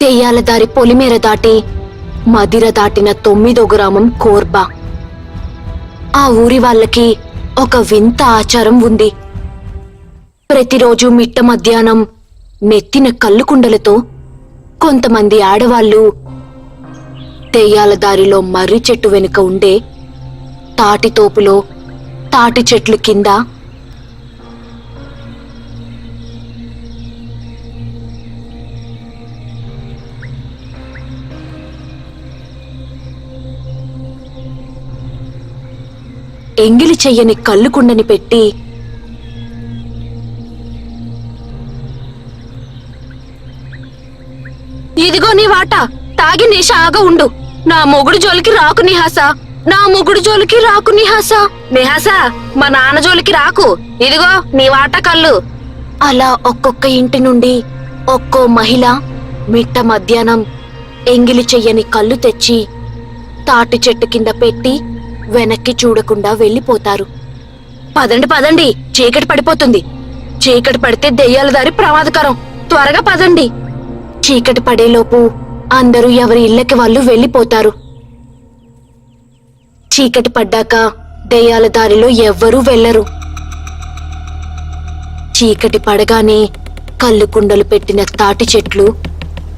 తెయ్యాల దారి పొలిమేర దాటి మదిర దాటిన తొమ్మిదో గ్రామం కోర్బా. ఆ ఊరి వాళ్ళకి ఒక వింత ఆచారం ఉంది. ప్రతిరోజు మిట్ట మధ్యాహ్నం నెత్తిన కళ్ళుకుండలతో కొంతమంది ఆడవాళ్ళు తెయ్యాల దారిలో మర్రి చెట్టు వెనుక ఉండే తాటి తోపులో తాటి చెట్లు కింద ఎంగిలి చెయ్యని కళ్ళుకుండని పెట్టి ఇదిగో నీ వాట తాగి నిషాగా ఉండు. నా మొగుడు జోలికి రాకు నిహాస. నా మొగుడు జోలికి రాకు నిహాస. నిహాస మా నాన్న జోలికి రాకు. ఇదిగో నీ వాట కళ్ళు. అలా ఒక్కొక్క ఇంటి నుండి ఒక్కో మహిళ మిట్ట మధ్యాహ్నం ఎంగిలి చెయ్యని కళ్ళు తెచ్చి తాటి చెట్టు కింద పెట్టి వెనక్కి చూడకుండా వెళ్ళిపోతారు. పదండి పదండి చీకటి పడిపోతుంది. చీకటి పడితే దెయ్యాల దారి ప్రమాదకరం. త్వరగా పదండి. చీకటి పడేలోపు అందరూ ఎవరి ఇళ్ళకి వాళ్ళు వెళ్ళిపోతారు. చీకటి పడ్డాక దెయ్యాల దారిలో ఎవ్వరూ వెళ్ళరు చీకటి పడగానే కళ్ళు కుండలు పెట్టిన తాటి చెట్లు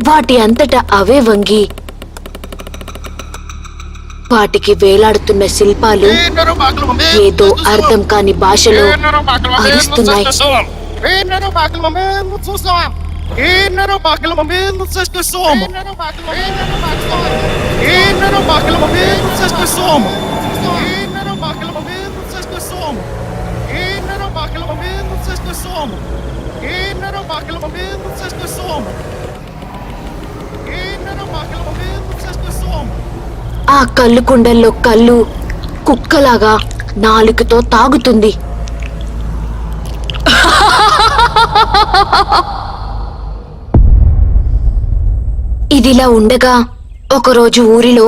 వాటి అంతటా అవే వంగి వాటికి వేలాడుతున్న శిల్పాలు ఏదో అర్థం కాని భాషలో అరుస్తున్నాయి ఆ కళ్ళు కుండల్లో కళ్ళు కుక్కలాగా నాలుకతో తాగుతుంది. ఇదిలా ఉండగా ఒకరోజు ఊరిలో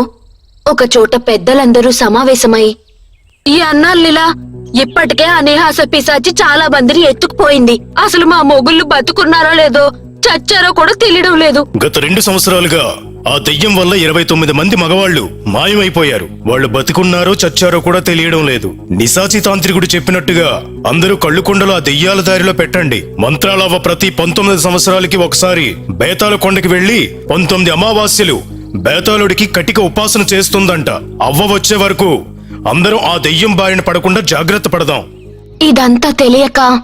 ఒక చోట పెద్దలందరూ సమావేశమై ఈ అన్నాళ్ళిలా ఇప్పటికే అనేహాస పిశాచి చాలా మందిని ఎత్తుకుపోయింది. అసలు మా మొగుళ్ళు బతుకున్నారో లేదో చచ్చారో కూడా తెలియడం లేదు. గత రెండు సంవత్సరాలుగా ఆ దెయ్యం వల్ల ఇరవై తొమ్మిది మంది మగవాళ్ళు మాయమైపోయారు. వాళ్ళు బతికున్నారో చచ్చారో కూడా తెలియడం లేదు. నిశాచి తాంత్రికుడు చెప్పినట్టుగా అందరూ కళ్ళుకొండలు ఆ దెయ్యాల దారిలో పెట్టండి. మంత్రాలవ్వ ప్రతి పంతొమ్మిది సంవత్సరాలకి ఒకసారి బేతాల కొండకి వెళ్ళి పంతొమ్మిది అమావాస్యలు బేతాళుడికి కటిక ఉపాసన చేస్తుందంట. అవ్వ వచ్చే వరకు అందరూ ఆ దెయ్యం బారిన పడకుండా జాగ్రత్త పడదాం. ఇదంతా తెలియక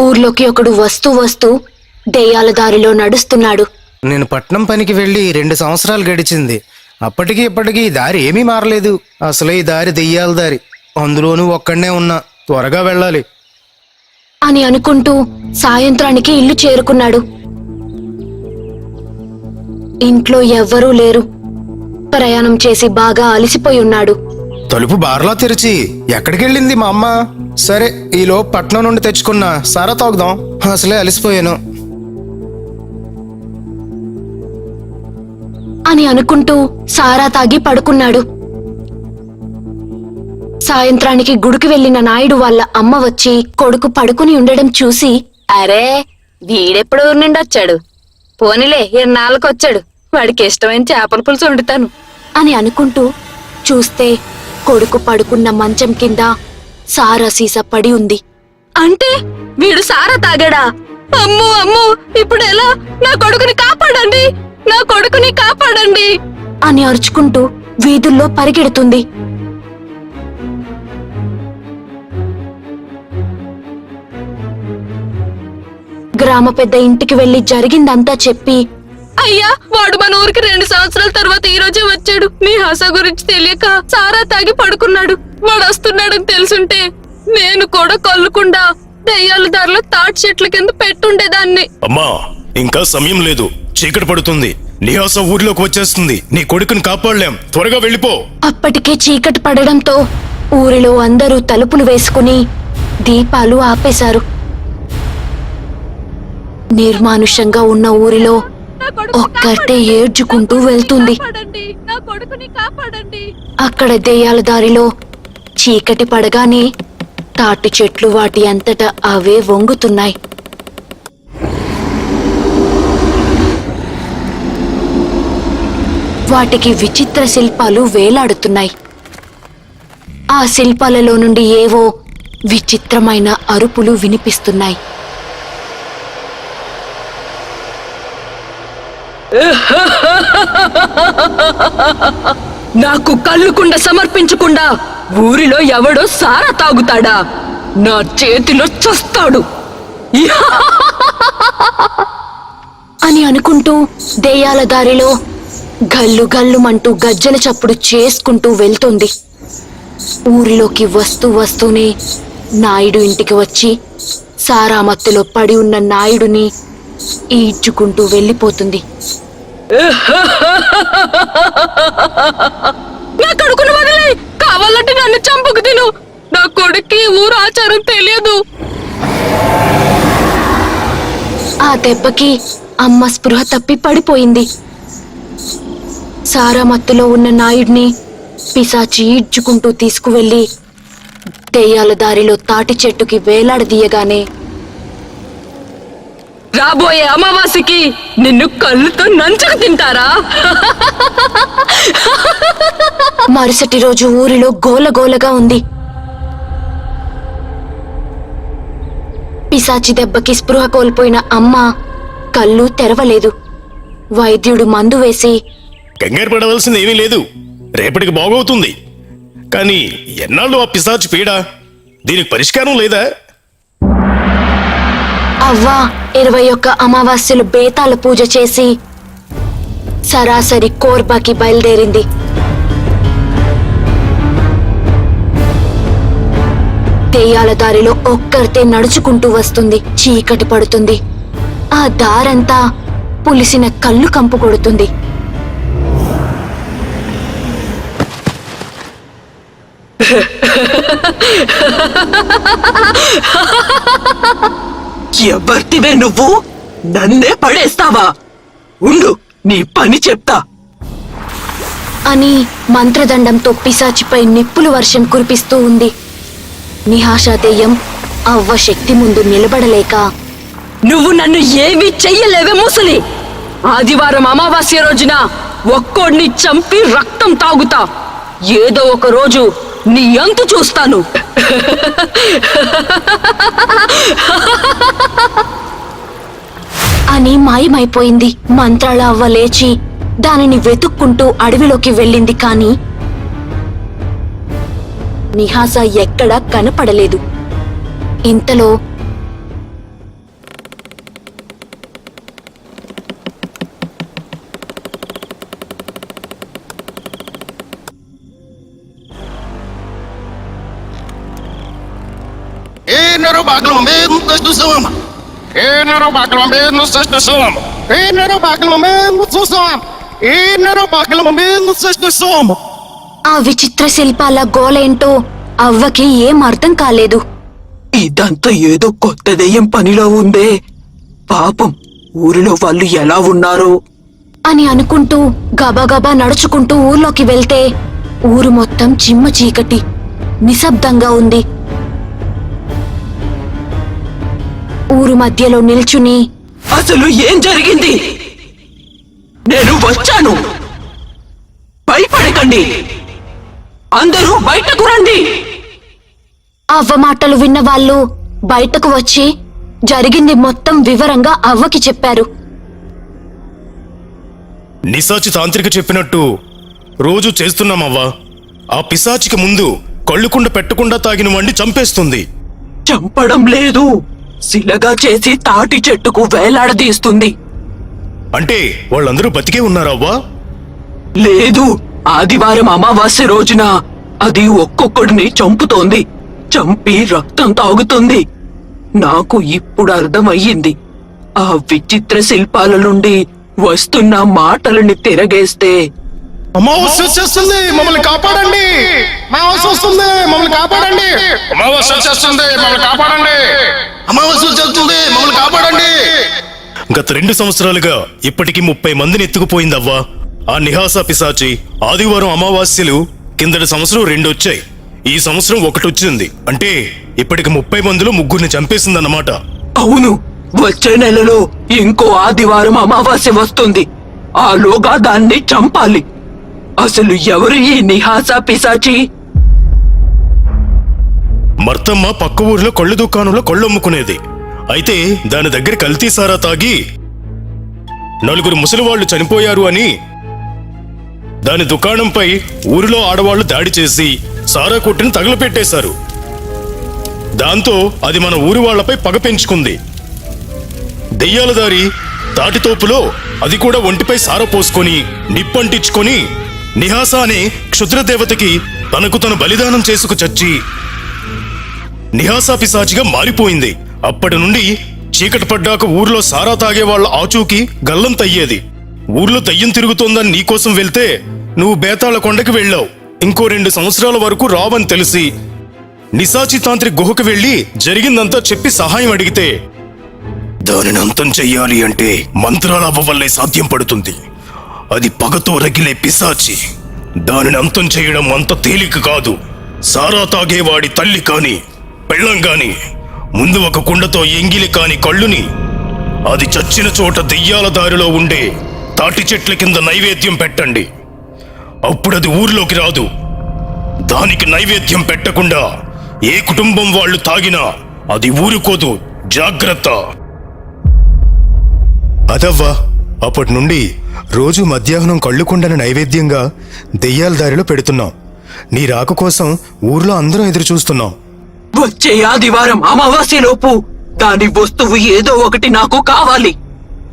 ఊర్లోకి ఒకడు వస్తూ వస్తూ దెయ్యాల దారిలో నడుస్తున్నాడు. నేను పట్నం పనికి వెళ్ళి రెండు సంవత్సరాలు గడిచింది. అప్పటికి ఇప్పటికీ ఈ దారి ఏమీ మారలేదు. అసలే ఈ దారి దెయ్యాల దారి. అందులోనూ ఒక్కడనే ఉన్నా. త్వరగా వెళ్ళాలి. అని అనుకుంటూ సాయంత్రానికి ఇల్లు చేరుకున్నాడు. ఇంట్లో ఎవ్వరూ లేరు. ప్రయాణం చేసి బాగా అలసిపోయి ఉన్నాడు. తలుపు బార్లా తెరిచి ఎక్కడికెళ్ళింది మా అమ్మ? సరే ఈలో పట్నం నుండి తెచ్చుకున్న సారా తాగుదాం. అసలే అలసిపోయాను. అని అనుకుంటూ సారా తాగి పడుకున్నాడు. సాయంత్రానికి గుడికి వెళ్ళిన నాయుడు వాళ్ళ అమ్మ వచ్చి కొడుకు పడుకుని ఉండడం చూసి అరే వీడెప్పుడు ఊరి నుండి వచ్చాడు. పోనీలే వాడికి ఇష్టమైన చేపల పులుసు వండుతాను. అని అనుకుంటూ చూస్తే కొడుకు పడుకున్న మంచం కింద సారా సీస పడి ఉంది. అంటే వీడు సారా తాగాడా? అమ్ము అమ్ము ఇప్పుడు ఎలా నా కొడుకుని కాపాడండి. నా కొడుకుని కాపాడండి అని అరుచుకుంటూ వీధుల్లో పరిగెడుతుంది. గ్రామ పెద్ద ఇంటికి వెళ్ళి జరిగిందంతా చెప్పి అయ్యా వాడు మన ఊరికి రెండు సంవత్సరాల తర్వాత ఈ రోజే వచ్చాడు. నీ హస గురించి తెలియక సారా తాగి పడుకున్నాడు. వాడు వస్తున్నాడని తెలుసుంటే నేను కూడా కళ్ళుకుండా దెయ్యాల దారిలో తాటి చెట్ల కింద పెట్టుండేదాన్ని. అమ్మా ఇంకా సమయం లేదు. చీకటి పడుతుంది. నిహాస ఊర్లోకి వచ్చేస్తుంది. నీ కొడుకుని కాపాడలేం. త్వరగా వెళ్ళిపో. అప్పటికే చీకటి పడడంతో ఊరిలో అందరూ తలుపులు వేసుకుని దీపాలు ఆపేశారు. నిర్మానుష్యంగా ఉన్న ఊరిలో ఒక్కటే. ఏడ్చుకుంటూ వెళ్తుంది. కాపాడండి. నా కొడుకుని కాపాడండి. అక్కడ దెయ్యాల దారిలో చీకటి పడగానే తాటి చెట్లు వాటి అంతటా అవే వంగుతున్నాయి. వాటికి విచిత్ర శిల్పాలు వేలాడుతున్నాయి. ఆ శిల్పాలలో నుండి ఏవో విచిత్రమైన అరుపులు వినిపిస్తున్నాయి. నాకు కళ్ళుకుండ సమర్పించకుండా ఊరిలో ఎవడో సారా తాగుతాడా? నా చేతిలో చస్తాడు. అని అనుకుంటూ దెయ్యాల దారిలో గల్లు గల్లుమంటూ గజ్జల చప్పుడు చేసుకుంటూ వెళ్తుంది. ఊరిలోకి వస్తూ వస్తూనే నాయుడు ఇంటికి వచ్చి సారామత్తులో పడి ఉన్న నాయుడుని ఈడ్చుకుంటూ వెళ్ళిపోతుంది. నా కొడుకును వదిలే! కావాలంటే నన్ను చంపుకు తిను. నా కొడుక్కి ఊరు ఆచారం తెలియదు. ఆ దెబ్బకి అమ్మ స్పృహ తప్పి పడిపోయింది. సారామత్తులో ఉన్న నాయుడిని పిశాచి ఈడ్చుకుంటూ తీసుకువెళ్ళి దెయ్యాల దారిలో తాటి చెట్టుకి వేలాడదీయగానే. రాబోయే అమావాస్యకి నిన్ను కళ్ళుతో నంచుకు తింటారా? మరుసటి రోజు ఊరిలో గోలగోలగా ఉంది. పిశాచి దెబ్బకి స్పృహ కోల్పోయిన అమ్మ కళ్ళు తెరవలేదు. వైద్యుడు మందు వేసి కంగారు పడవలసింది ఏమీ లేదు. రేపటికి బాగవుతుంది. కానీ ఎన్నాళ్ళు ఆ పిశాచి పీడ? దీనికి పరిష్కారం లేదా? అవ్వ ఇరవై ఒక్క అమావాస్యలు బేతాల పూజ చేసి సరాసరి కోర్బాకి బయలుదేరింది. తెయ్యాల దారిలో ఒక్కరితే నడుచుకుంటూ వస్తుంది. చీకటి పడుతుంది. ఆ దారంతా పులిసిన కళ్ళు కంపు కొడుతుంది. ఎవరితివే నువ్వు? నన్నే పడేస్తావా? ఉండు నీ పని చెప్తా. అని మంత్రదండంతో పిశాచిపై నిప్పులు వర్షం కురిపిస్తూ ఉంది. నిహాషా దెయ్యం అవ్వ శక్తి ముందు నిలబడలేక నువ్వు నన్ను ఏమీ చెయ్యలేవే ముసలి! ఆదివారం అమావాస్య రోజున ఒక్కోడిని చంపి రక్తం తాగుతా. ఏదో ఒక రోజు నీ అంతు చూస్తాను. అని మాయమైపోయింది. మంత్రాల అవ్వ లేచి దానిని వెతుక్కుంటూ అడవిలోకి వెళ్ళింది కాని నిహాస ఎక్కడా కనపడలేదు. ఇంతలో Enero bagulho mesmo, sexto soma. Enero bagulho mesmo, sexto soma. ఆ విచిత్ర శిల్పాల గోలేంటో అవ్వకి ఏం అర్థం కాలేదు. ఇదంతా ఏదో కొత్త దెయ్యం పనిలో ఉందే. పాపం ఊరిలో వాళ్ళు ఎలా ఉన్నారో? అని అనుకుంటూ గబగబా నడుచుకుంటూ ఊర్లోకి వెళ్తే ఊరు మొత్తం చిమ్మ చీకటి నిశ్శబ్దంగా ఉంది. ఊరు మధ్యలో నిల్చుని. అసలు ఏం జరిగింది? నేను వచ్చాను. భయపడకండి. అందరూ బయటకు రండి. అవ్వ మాటలు విన్న వాళ్ళు బయటకు వచ్చి జరిగింది మొత్తం వివరంగా అవ్వకి చెప్పారు. నిశాచి తాంత్రిక చెప్పినట్టు రోజు చేస్తున్నామవ్వా ఆ పిశాచికి ముందు కళ్ళుకుండ పెట్టకుండా తాగిన వాణ్ణి చంపేస్తుంది. చంపడం లేదు. శిలగా చేసి తాటి చెట్టుకు వేలాడదీస్తుంది. అంటే వాళ్ళందరూ బతికే ఉన్నారవ్వా? లేదు ఆదివారం అమావాస్య రోజున అది ఒక్కొక్కడిని చంపుతోంది చంపి రక్తం తాగుతుంది. నాకు ఇప్పుడు అర్థమయ్యింది. ఆ విచిత్ర శిల్పాల నుండి వస్తున్న మాటలని తిరగేస్తే అమావాస్య వచ్చేస్తుంది మమ్మల్ని కాపాడండి. అమావాస్య వస్తుంది. మమ్మల్ని కాపాడండి. అమావాస్య వచ్చేస్తుంది మమ్మల్ని కాపాడండి. అమావాస్య వచ్చేస్తుంది మమ్మల్ని కాపాడండి. గత రెండు సంవత్సరాలుగా ఇప్పటికి ముప్పై మందిని ఎత్తుకుపోయిందవ్వా. ఆ నిహాస పిశాచి ఆదివారం అమావాస్యలు కిందటి సంవత్సరం రెండు వచ్చాయి ఈ సంవత్సరం ఒకటి వచ్చింది అంటే ఇప్పటికి ముప్పై మందిలో ముగ్గురిని చంపేసిందన్నమాట. అవును వచ్చే నెలలో ఇంకో ఆదివారం అమావాస్య వస్తుంది. ఆలోగా దాన్ని చంపాలి. అసలు ఎవరు ఈ నిహాసా పిశాచి? మర్తమ్మ పక్క ఊరిలో కళ్ళు దుకాణంలో కళ్ళమ్ముకునేది. అయితే దాని దగ్గర కల్తీ సారా తాగి నలుగురు ముసలివాళ్ళు చనిపోయారు అని దాని దుకాణంపై ఊరిలో ఆడవాళ్ళు దాడి చేసి సారా కొట్టిని తగలపెట్టేశారు. దాంతో అది మన ఊరి వాళ్ళపై పగ పెంచుకుంది. దెయ్యాల దారి తాటితోపులో అది కూడా ఒంటిపై సార పోసుకొని నిప్పంటించుకొని నిహాస అనే క్షుద్రదేవతకి తనకు తను బలిదానం చేసుకు చచ్చి నిహాసా పిశాచిగా మారిపోయింది. అప్పటి నుండి చీకటి పడ్డాక ఊర్లో సారా తాగే వాళ్ళ ఆచూకి గల్లం తయ్యేది. ఊర్లో తయ్యం తిరుగుతోందని నీకోసం వెళ్తే నువ్వు బేతాళ కొండకి వెళ్ళావు. ఇంకో రెండు సంవత్సరాల వరకు రావని తెలిసి నిశాచి తాంత్రిక్ గుహకు వెళ్ళి జరిగిందంతా చెప్పి సహాయం అడిగితే దానిని అంతం చెయ్యాలి అంటే మంత్రాల వల్లే సాధ్యం పడుతుంది. అది పగతో రగిలే పిశాచి. దానిని అంతం చేయడం అంత తేలిక కాదు. సారా తాగేవాడి తల్లి కాని పెళ్ళం కాని ముందు ఒక కుండతో ఎంగిలి కాని కళ్ళుని అది చచ్చిన చోట దెయ్యాల దారిలో ఉండే తాటి చెట్ల కింద నైవేద్యం పెట్టండి. అప్పుడది ఊర్లోకి రాదు. దానికి నైవేద్యం పెట్టకుండా ఏ కుటుంబం వాళ్ళు తాగినా అది ఊరుకోదు. జాగ్రత్త. అదవ్వా అప్పటి నుండి రోజు మధ్యాహ్నం కళ్ళుకుండని నైవేద్యంగా దెయ్యాల దారిలో పెడుతున్నాం. నీ రాక కోసం ఊర్లో అందరం ఎదురు చూస్తున్నాం వచ్చే ఆదివారం అమావాస్యలోపు దాని వస్తువు ఏదో ఒకటి నాకు కావాలి.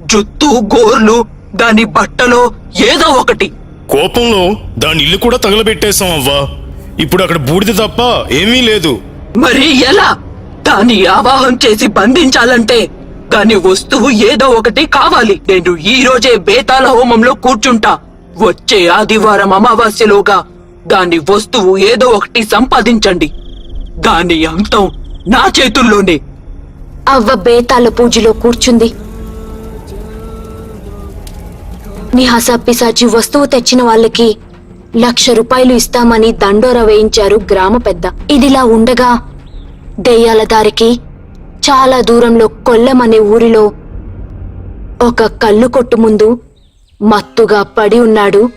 జుత్తు గోర్లు దాని బట్టలో ఏదో ఒకటి. కోపంలో దాని ఇల్లు కూడా తగలబెట్టేశాం అవ్వా. ఇప్పుడు అక్కడ బూడిద తప్ప ఏమీ లేదు. మరి ఎలా? దాన్ని ఆవాహం చేసి బంధించాలంటే దాని వస్తువు ఏదో ఒకటి కావాలి. నేను ఈ రోజే బేతాల హోమంలో కూర్చుంటా. వచ్చే ఆదివారం అమావాస్యలోగా దాని వస్తువు ఏదో ఒకటి సంపాదించండి. దాని అంతం నా చేతుల్లోనే. అవ్వ బేతాల పూజలో కూర్చుంది. నిహాసా పిశాచి వస్తువు తెచ్చిన వాళ్ళకి లక్ష రూపాయలు ఇస్తామని దండోర వేయించారు గ్రామ పెద్ద. ఇదిలా ఉండగా దెయ్యాల దారికి చాలా దూరంలో కొల్లం అనే ఊరిలో ఒక కళ్ళు కొట్టు ముందు మత్తుగా పడి ఉన్నాడు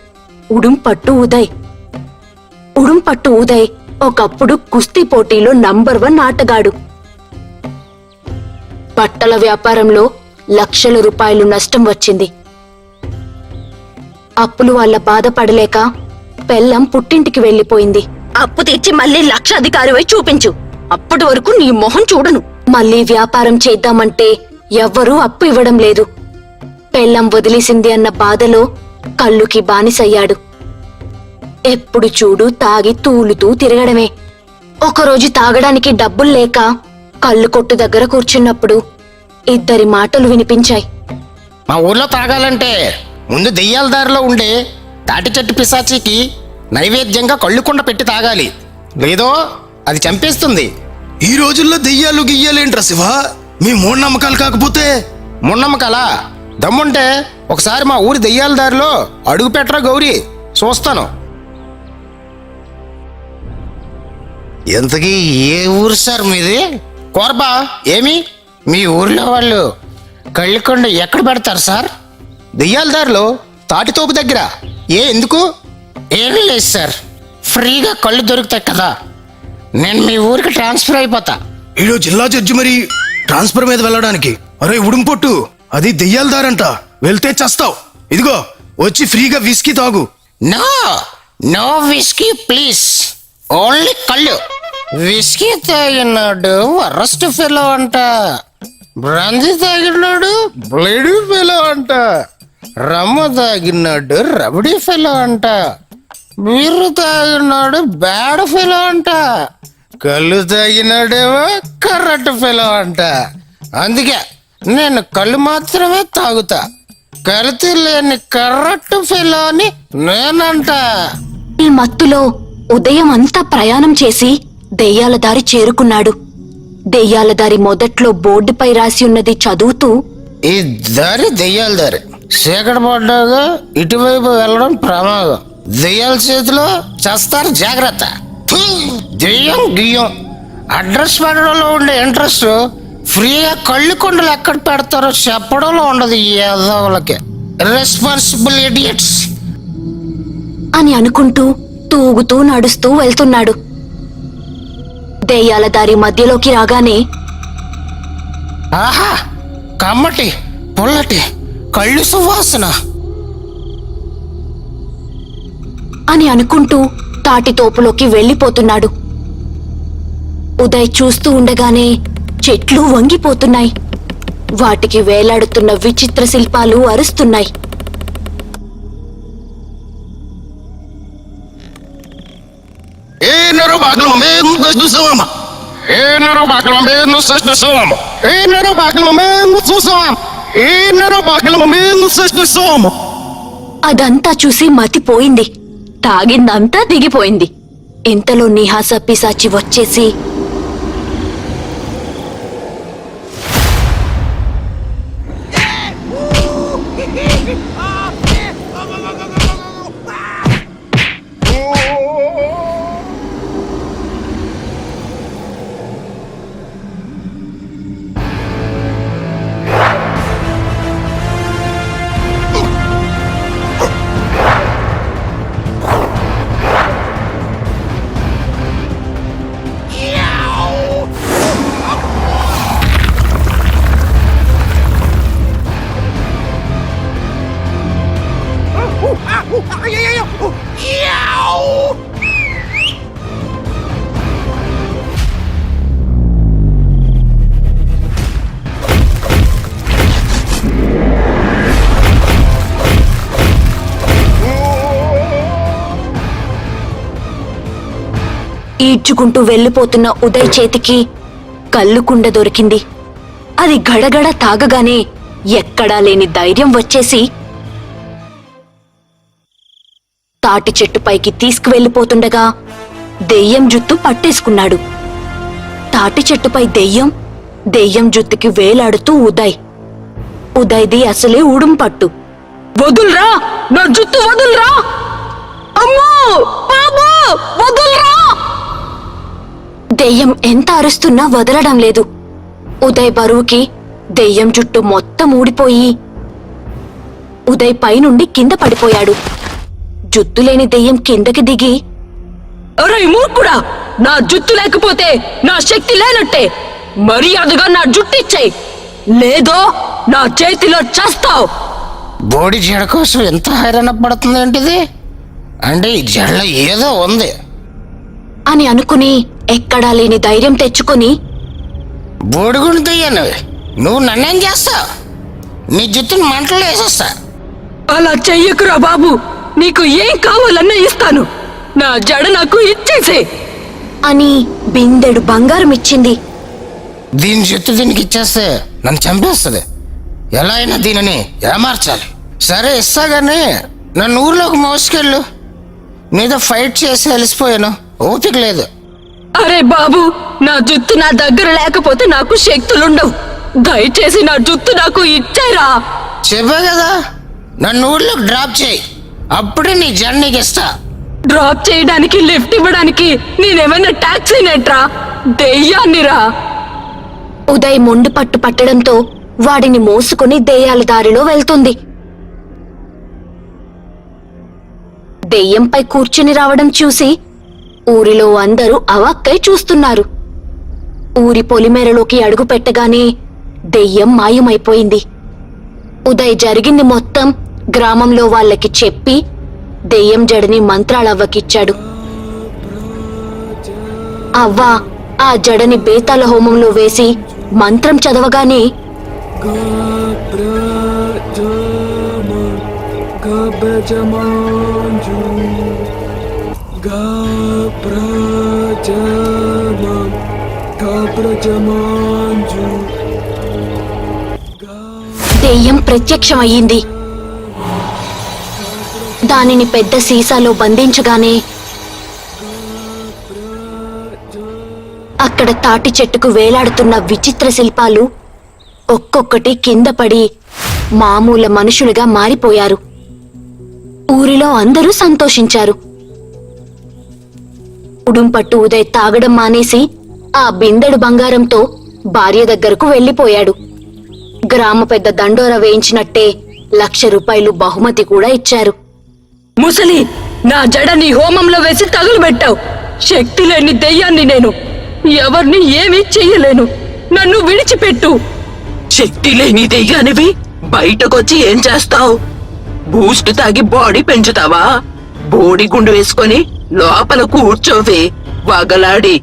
ఉడుంపట్టు ఉదయ్. ఉడుంపట్టు ఉదయ్ ఒకప్పుడు కుస్తీ పోటీలో నంబర్ వన్ ఆటగాడు. బట్టల వ్యాపారంలో లక్షల రూపాయలు నష్టం వచ్చింది. అప్పులు వాళ్ళ బాధపడలేక పెళ్ళం పుట్టింటికి వెళ్ళిపోయింది అప్పు తెచ్చి మళ్ళీ లక్షాధికారివై చూపించు. అప్పటి వరకు నీ మొహం చూడను. మళ్ళీ వ్యాపారం చేద్దామంటే ఎవ్వరూ అప్పు ఇవ్వడం లేదు. పెళ్ళం వదిలేసింది అన్న బాధలో కళ్ళుకి బానిసయ్యాడు. ఎప్పుడు చూడు తాగి తూలుతూ తిరగడమే. ఒకరోజు తాగడానికి డబ్బులు లేక కళ్ళు కొట్టు దగ్గర కూర్చున్నప్పుడు ఇద్దరి మాటలు వినిపించాయి. మా ఊర్లో తాగాలంటే ముందు దెయ్యాల దారిలో ఉండే తాటి చెట్టు పిశాచికి నైవేద్యంగా కళ్ళుకుండ పెట్టి తాగాలి. లేదో అది చంపేస్తుంది. ఈ రోజుల్లో దెయ్యాలు గియ్యాలేంట్రా శివ? మీ మూఢనమ్మకాలు కాకపోతే? మున్నమ్మకలా దమ్ముంటే ఒకసారి మా ఊరి దెయ్యాల దారిలో అడుగు పెట్టరా గౌరీ? చూస్తాను. ఎంతకీ ఏ ఊరు సార్ మీది? కోరబా ఏమి? మీ ఊర్లో వాళ్ళు కళ్ళకొండ ఎక్కడ పెడతారు సార్? దెయ్యాల దారిలో తాటితోపు దగ్గర. ఏ ఎందుకు? ఏమీ లేదు సార్. ఫ్రీగా కళ్ళు దొరుకుతాయి కదా. నేను మీ ఊరికి ట్రాన్స్ఫర్ అయిపోతా. ఈడో జిల్లా జడ్జి మరి ట్రాన్స్ఫర్ మీద వెళ్ళడానికి. అరే ఉడుంపొట్టు అది దెయ్యాల దారంట వెళ్తే చస్తావు. ఇదిగో వచ్చి ఫ్రీగా విస్కీ తాగు. No no whisky please. Only కళ్ళు. విస్కీ తాగినాడు వరస్ట్ ఫెలో అంట. బ్రాంతి తాగినాడు బ్లేడీ ఫెలో అంట. రమ్మ తాగినాడు రబడీ ఫెలో అంట. బీరు తాగినాడు బ్యాడ్ ఫెలో అంట. కళ్ళు తాగినాడేమో కర్రట్ ఫెలో అంట. అందుకే నేను కళ్ళు మాత్రమే తాగుతా. కల్తీ లేని కర్రట్టు ఫెలో అని నేనంట. ఈ మత్తులో ఉదయం అంతా ప్రయాణం చేసి దెయ్యాల దారి చేరుకున్నాడు. దెయ్యాల దారి మొదట్లో బోర్డుపై రాసి ఉన్నది చదువుతూ ఈ దారి దెయ్యాల దారి. చీకటి పడ్డాగా ఇటువైపు వెళ్ళడం ప్రమాదం. దెయ్యాల చేతిలో చేస్తారు జాగ్రత్త. దెయ్యం గియ్యం అడ్రస్ పెట్టడంలో ఉండే ఇంట్రెస్ట్ ఫ్రీగా కళ్ళు కొండలు ఎక్కడ పెడతారో చెప్పడంలో ఉండదు ఈ యాదవులకి. రెస్పాన్సిబుల్ ఇడియట్స్ అని అనుకుంటూ తూగుతూ నడుస్తూ వెళ్తున్నాడు. దెయ్యాల దారి మధ్యలోకి రాగానే ఆహా! కమ్మటి పుల్లటి కళ్ళు సువాసన. అని అనుకుంటూ తాటి తోపులోకి వెళ్ళిపోతున్నాడు. ఉదయ్ చూస్తూ ఉండగానే చెట్లు వంగిపోతున్నాయి. వాటికి వేలాడుతున్న విచిత్ర శిల్పాలు అరుస్తున్నాయి. అదంతా చూసి మతిపోయింది. తాగిందంతా దిగిపోయింది. ఇంతలో నిహాస పిసాచి వచ్చేసి ఈడ్చుకుంటూ వెళ్ళిపోతున్న ఉదయ్ చేతికి కళ్ళుకుండ దొరికింది. అది గడగడ తాగగానే ఎక్కడా లేని ధైర్యం వచ్చేసి తాటి చెట్టుపైకి తీసుకువెళ్ళిపోతుండగా దెయ్యం జుత్తు పట్టేసుకున్నాడు. తాటి చెట్టుపై దెయ్యం దెయ్యం జుత్తుకి వేలాడుతూ ఉదయ్. ఉదయ్ది అసలే ఉడుం పట్టు. వదులురా! నా జుత్తు వదులురా! అమ్మో! బాబు! వదులురా! దెయ్యం ఎంత అరుస్తున్నా వదలడం లేదు. ఉదయ్ బరువుకి దెయ్యం జుట్టు మొత్తం ఊడిపోయి ఉదయ్ పైనుండి కింద పడిపోయాడు. జుత్తు లేని దెయ్యం కిందకి దిగి మూర్ఖుడా నా జుత్తు లేకపోతే నా శక్తి లేనట్టే. మర్యాదగా నా జుట్టు ఇచ్చేయి. లేదో నా చేతిలో చస్తావు. బోడి జడ కోసం ఎంత హైరాణ పడుతుంది ఏంటిది? అంటే ఈ జడలో ఏదో ఉంది. అని అనుకుని ఎక్కడా లేని ధైర్యం తెచ్చుకొని బోడిగుండు దయ్యాను నువ్వు నన్నేం చేస్తావు? నీ జుట్టుని మంటలు వేసేస్తా. అలా చెయ్యకురా బాబు నీకు ఏం కావాలన్నా ఇస్తాను. నా జడ నాకు ఇచ్చేసే. అని బిందెడు బంగారం ఇచ్చింది దీని జుట్టు దీనికి ఇచ్చేస్తే నన్ను చంపేస్తుంది. ఎలా అయినా దీనిని ఏమార్చాలి సరే ఇస్తా గానీ నన్ను ఊర్లోకి మోసుకెళ్ళు. నీతో ఫైట్ చేసి అలసిపోయాను. ఓపిక లేదు. అరే బాబు నా జుత్తు నా దగ్గర లేకపోతే నాకు శక్తులుండవు. దయచేసి నా జుత్తు నాకు ఇచ్చేరా. చెప్పా కదా నన్ను ఊర్లోకి డ్రాప్ చేయి. అప్పుడే నీ జడ నీకు ఇస్తా డ్రాప్ చేయడానికి లిఫ్ట్ ఇవ్వడానికి నేనేమన్నా టాక్సీ నెట్రా? దెయ్యాన్నిరా ఉదయ్ మొండి పట్టు పట్టడంతో వాడిని మోసుకుని దెయ్యాల దారిలో వెళ్తుంది. దెయ్యంపై కూర్చుని రావడం చూసి ఊరిలో అందరూ అవాక్కై చూస్తున్నారు. ఊరి పొలిమేరలోకి అడుగు పెట్టగానే దెయ్యం మాయమైపోయింది. ఉదయ్ జరిగింది మొత్తం గ్రామంలో వాళ్ళకి చెప్పి దెయ్యం జడని మంత్రాలవ్వకిచ్చాడు. అవ్వ ఆ జడని బేతాల హోమంలో వేసి మంత్రం చదవగానే దెయ్యం ప్రత్యక్షమయ్యింది. దానిని పెద్ద సీసాలో బంధించగానే అక్కడ తాటి చెట్టుకు వేలాడుతున్న విచిత్ర శిల్పాలు ఒక్కొక్కటి కింద పడి మామూలు మనుషులుగా మారిపోయారు. ఊరిలో అందరూ సంతోషించారు. ఉడుంపట్టు ఉదయ్ తాగడం మానేసి ఆ బిందెడు బంగారంతో భార్య దగ్గరకు వెళ్ళిపోయాడు గ్రామ పెద్ద దండోర వేయించినట్టే లక్ష రూపాయలు బహుమతి కూడా ఇచ్చారు. ముసలి నా జడ నీ హోమంలో వేసి తగులుబెట్టావు. శక్తి లేని దెయ్యాన్ని నేను ఎవరిని ఏమీ చెయ్యలేను. నన్ను విడిచిపెట్టు. శక్తి లేని దెయ్యానివి? బయటకొచ్చి ఏం చేస్తావు? బూస్ట్ తాగి బాడీ పెంచుతావా? బోడి గుండు వేసుకొని లోపల కూర్చోవే. వగలాడి